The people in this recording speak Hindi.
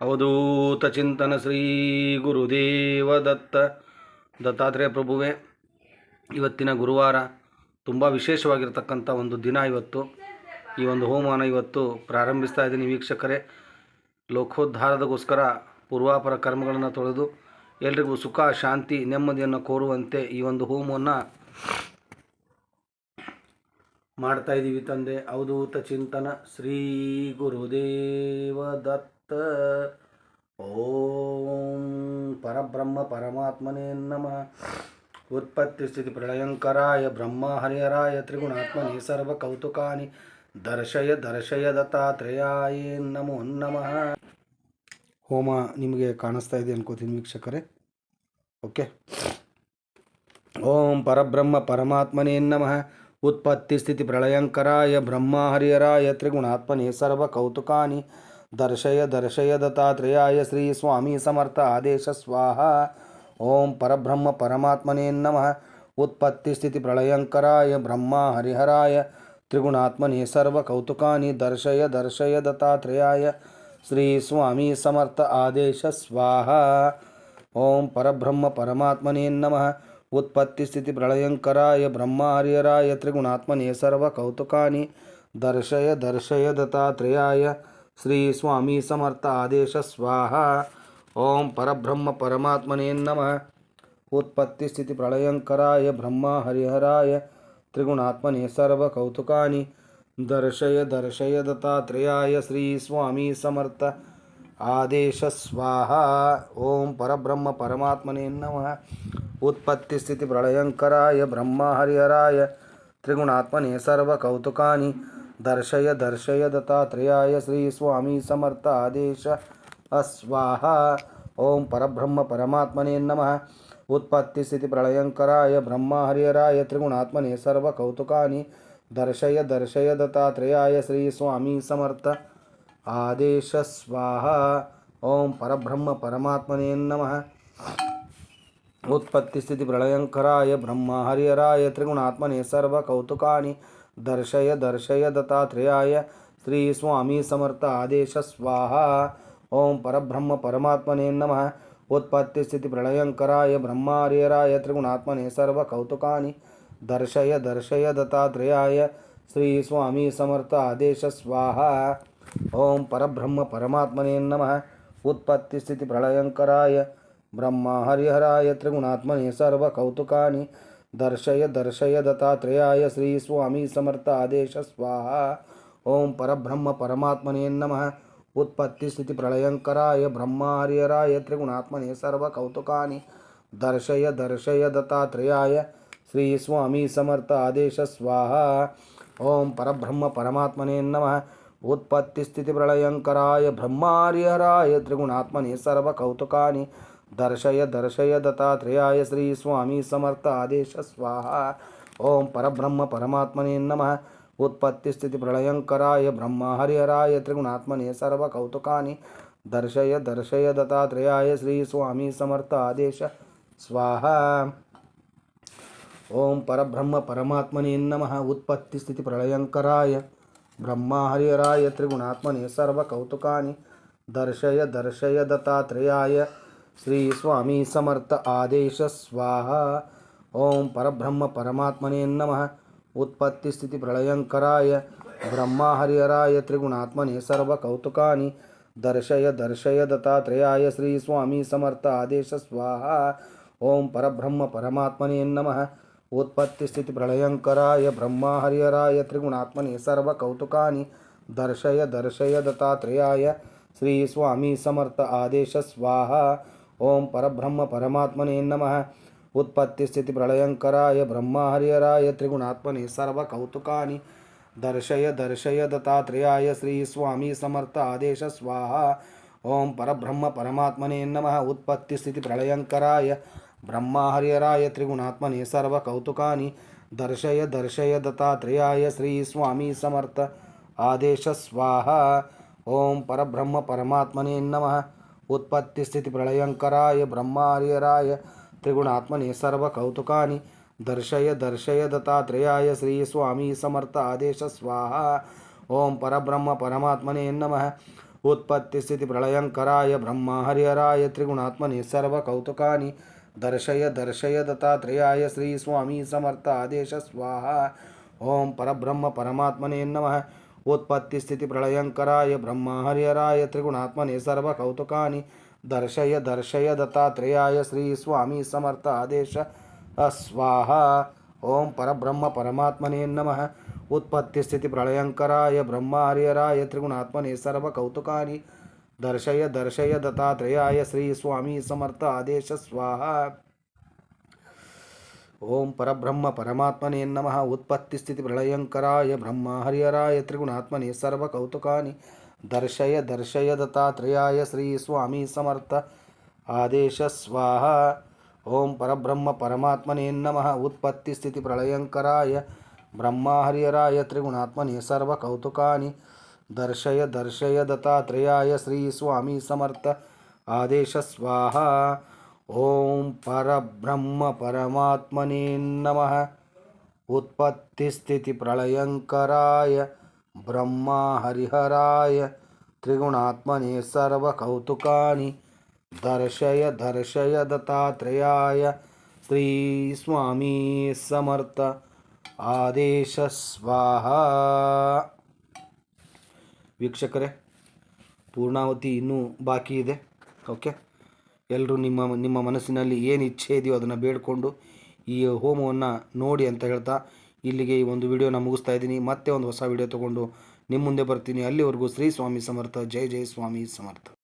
ಅವಧೂತ ಚಿಂತನ ಶ್ರೀ ಗುರುದೇವ ದತ್ತ ದತ್ತಾತ್ರೇಯ ಪ್ರಭುವೆ, ಇವತ್ತಿನ ಗುರುವಾರ ತುಂಬ ವಿಶೇಷವಾಗಿರ್ತಕ್ಕಂಥ ಒಂದು ದಿನ ಇವತ್ತು. ಈ ಒಂದು ಹೋಮವನ್ನು ಇವತ್ತು ಪ್ರಾರಂಭಿಸ್ತಾ ಇದ್ದೀನಿ ವೀಕ್ಷಕರೇ. ಲೋಕೋದ್ಧಾರದಗೋಸ್ಕರ ಪೂರ್ವಾಪರ ಕರ್ಮಗಳನ್ನು ತೊಳೆದು ಎಲ್ರಿಗೂ ಸುಖ, ಶಾಂತಿ, ನೆಮ್ಮದಿಯನ್ನು ಕೋರುವಂತೆ ಈ ಒಂದು ಹೋಮವನ್ನು ಮಾಡ್ತಾ ಇದ್ದೀವಿ ತಂದೆ. ಅವಧೂತ ಚಿಂತನ ಶ್ರೀ ಗುರುದೇವ ದತ್ತ ಓಂ ಪರಬ್ರಹ್ಮ ಪರಮಾತ್ಮನೇ ನಮಃ. ಉತ್ಪತ್ತಿ ಸ್ಥಿತಿ ಪ್ರಳಯಂಕರಾಯ ಬ್ರಹ್ಮ ಹರಿಹರಾಯ ತ್ರಿಗುಣಾತ್ಮನೇ ಸರ್ವ ಕೌತುಕಾನಿ. ದರ್ಶಯ ದರ್ಶಯ ದತ್ತಾತ್ರೇಯಾಯೇ ನಮೋ ನಮಃ. ಹೋಮ ನಿಮಗೆ ಕಾಣಿಸ್ತಾ ಇದೆ ಅನ್ಕೋತೀನಿ ವೀಕ್ಷಕರೇ. ಓಕೆ. ಓಂ ಪರಬ್ರಹ್ಮ ಪರಮಾತ್ಮನೇ ನಮಃ. ಉತ್ಪತ್ತಿ ಸ್ಥಿತಿ ಪ್ರಳಯಂಕರಾಯ ಬ್ರಹ್ಮ ಹರಿಹರಾಯ ತ್ರಿಗುಣಾತ್ಮನೇ ಸರ್ವ ಕೌತುಕಾನಿ. दर्शय दर्शय दत्तात्रेयाय श्री स्वामी समर्थ आदेश स्वाहा। ओम परब्रह्म परमात्मने नमः। उत्पत्ति स्थिति प्रलयंकराय ब्रह्मा हरिहराय। त्रिगुणात्मने सर्वकौतुकानि दर्शय दर्शय दत्तात्रेयाय श्री स्वामी समर्थ आदेश स्वाहा। ओम परब्रह्म परमात्मने नमः। उत्पत्ति स्थिति प्रलयंकराय ब्रह्मा हरिहराय। त्रिगुणात्मने सर्वकौतुकानि दर्शय दर्शय दत्तात्रेयाय। श्री स्वामी समर्थ आदेश स्वाहा ओम परब्रह्म परमात्मने नम। उत्पत्ति स्थिति प्रलयंकराय ब्रह्म हरिहराय। त्रिगुणात्मने सर्व कौतुका दर्शय दर्शय दत्तात्रेयाय श्रीस्वामी समर्थ आदेश स्वाहा ओम परब्रह्म परमात्मने नम। उत्पत्ति स्थिति प्रलयंकराय ब्रह्म हरिहराय। त्रिगुणात्मने सर्व कौतुका दर्शय दर्शय दत्तात्रेयाय श्रीस्वामी समर्थादेश। अस्वाहा। ओम परब्रह्म परमात्मने नमः। उत्पत्तिस्थितिप्रलयङ्कराय ब्रह्महरिहराय त्रिगुणात्मने सर्वकौतुकानि। दर्शय दर्शय दत्तात्रेयाय श्रीस्वामी समर्थ। आदेश स्वाहा। ओम परब्रह्म परमात्मने नमः। उत्पत्तिस्थितिप्रलयङ्कराय ब्रह्महरिहराय त्रिगुणात्मने सर्वकौतुकानि। दर्शय दर्शय दत्तात्रेयाय श्री स्वामी समर्थ आदेश स्वाहा। ओम परब्रह्म परमात्मने नम। उत्पत्ति स्थिति प्रलयंकराय ब्रह्मार्यराय त्रिगुणात्मने सर्वकौतुकानि। दर्शय दर्शय दत्तात्रेयाय श्री स्वामी समर्थ आदेश स्वाहा। ओम परब्रह्म परमात्मने नम। उत्पत्ति स्थिति प्रलयंकराय ब्रह्मा हरिहराय त्रिगुणात्मने सर्वकौतुकानि। दर्शय दर्शय दत्तात्रेयाय श्री स्वामी समर्थ आदेश स्वाहा। ओम परब्रह्म परमात्मने नम। उत्पत्ति स्थिति प्रलयंकराय ब्रह्मार्यराय त्रिगुणात्मने सर्वकौतुकानि। दर्शय दर्शय दत्तात्रेयाय श्री स्वामी समर्थ आदेश स्वाहा। ओम परब्रह्म परमात्मने नम। उत्पत्ति स्थिति प्रलयंकराय ब्रह्मार्यराय त्रिगुणात्मने सर्वकौतुकानि। दर्शय दर्शय दत्तात्रेयाय श्री स्वामी समर्थ आदेश स्वाहा। ओम परब्रह्म परमात्मने नमः। उत्पत्ति स्थिति प्रलयंकराय ब्रह्म हरिहराय त्रिगुणात्मने सर्व कौतुकानि दर्शय दर्शय दत्तात्रेयाय श्री स्वामी समर्थ आदेश स्वाहा। ओम परब्रह्म परमात्मने नमः। उत्पत्ति स्थिति प्रलयंकराय ब्रह्म हरिहराय त्रिगुणात्मने सर्व कौतुकानि दर्शय दर्शय दत्तात्रेयाय श्री स्वामी समर्थ आदेश, स्वाहा। ओम परब्रह्म परमात्मने नम। उत्पत्ति स्थिति प्रलयंकराय ब्रह्मा हरिहराय त्रिगुणात्मने सर्वकौतुका दर्शय दर्शय, दत्तात्रेयाय श्री स्वामी समर्थ आदेश, स्वाहा। ओम परब्रह्म परमात्मने नम। उत्पत्ति स्थिति प्रलयंकराय ब्रह्मा हरिहराय त्रिगुणात्मने सर्वकौतुका दर्शय दर्शय, दत्तात्रेयाय श्री स्वामी समर्थ आदेश, स्वाहा। ओम परब्रह्म परमात्मने नम। उत्पत्ति स्थिति प्रलयंकराय ब्रह्म हरिहराय त्रिगुणात्मने सर्व दर्शय दर्शय, दत्तात्रेयाय श्री स्वामी समर्थ आदेश स्वाहा। ओम परब्रह्म परमात्मने नम। उत्पत्ति स्थिति प्रलयंकराय ब्रह्म हरिहराय त्रिगुणात्मने सर्व दर्शय दर्शय, दत्तात्रेयाय श्री स्वामी समर्थ आदेश स्वाहा। ओम परब्रह्म परमात्मने नमः। उत्पत्तिस्थितिप्रलयङ्कराय ब्रह्मार्यराय त्रिगुणात्मने सर्वकौतुकानि, दर्शय दर्शय, दत्तात्रेयाय, श्रीस्वामी समर्थ आदेश, स्वाहा, ओम परब्रह्म परमात्मने नमः। उत्पत्तिस्थितिप्रलयङ्कराय ब्रह्माहर्यराय त्रिगुणात्मने सर्वकौतुकानि, दर्शय दर्शय, दत्तात्रेयाय, श्रीस्वामी समर्थ आदेश, स्वाहा, ओम परब्रह्म परमात्मने नमः। उत्पत्तिस्थिति प्रलयङ्कराय ब्रह्मा हरिहराय त्रिगुणात्मने सर्वकौतुकानि दर्शय दर्शय दत्तात्रेयाय श्रीस्वामी समर्थ आदेश। स्वाहा। ॐ परब्रह्म परमात्मने नमः। उत्पत्तिस्थिति प्रलयङ्कराय ब्रह्मा हरिहराय त्रिगुणात्मने सर्वकौतुकानि दर्शय दर्शय दत्तात्रेयाय श्री स्वामी समर्थ आदेश। स्वाहा। ఓం పరబ్రహ్మ పరమాత్మనే నమ. ఉత్పత్తి స్థితి ప్రళయంకరాయ బ్రహ్మ హరిహరాయ త్రిగుణాత్మనే సర్వ కౌతుకాని దర్శయ దర్శయ దత్తాత్రేయాయ శ్రీ స్వామి సమర్థ ఆదేశ స్వాహ. ఓం పరబ్రహ్మ పరమాత్మనే నమ. ఉత్పత్తి స్థితి ప్రళయంకరాయ బ్రహ్మ హరిహరాయ త్రిగుణాత్మనే దర్శయ దర్శయ దత్తాత్రేయాయ శ్రీ స్వామి సమర్థ ఆదేశ స్వాహ. ನಮಃ ಉತ್ಪತ್ತಿಸ್ಥಿತಿ ಪ್ರಳಯಂಕರಾಯ ಬ್ರಹ್ಮ ಹರಿಹರಾಯ ತ್ರಿಗುಣಾತ್ಮನೆ ಸರ್ವಕೌತುಕಾನಿ ದರ್ಶಯ ದರ್ಶಯ ದತ್ತಾತ್ರೇಯಾಯ ಶ್ರೀ ಸ್ವಾಮಿ ಸಮರ್ಥ ಆದೇಶ ಸ್ವಾಹ ವೀಕ್ಷಕರೇ ಪೂರ್ಣಾವತಿ ಇನ್ನೂ ಬಾಕಿ ಇದೆ ಓಕೆ ಎಲ್ಲರೂ ನಿಮ್ಮ ನಿಮ್ಮ ಮನಸ್ಸಿನಲ್ಲಿ ಏನು ಇಚ್ಛೆ ಇದೆಯೋ ಅದನ್ನು ಬೇಡಿಕೊಂಡು ಈ ಹೋಮವನ್ನು ನೋಡಿ ಅಂತ ಹೇಳ್ತಾ ಇಲ್ಲಿಗೆ ಈ ಒಂದು ವಿಡಿಯೋನ ಮುಗಿಸ್ತಾ ಇದ್ದೀನಿ. ಮತ್ತೆ ಒಂದು ಹೊಸ ವಿಡಿಯೋ ತೊಗೊಂಡು ನಿಮ್ಮ ಮುಂದೆ ಬರ್ತೀನಿ. ಅಲ್ಲಿವರೆಗೂ ಶ್ರೀ ಸ್ವಾಮಿ ಸಮರ್ಥ. ಜೈ ಜೈ ಸ್ವಾಮಿ ಸಮರ್ಥ.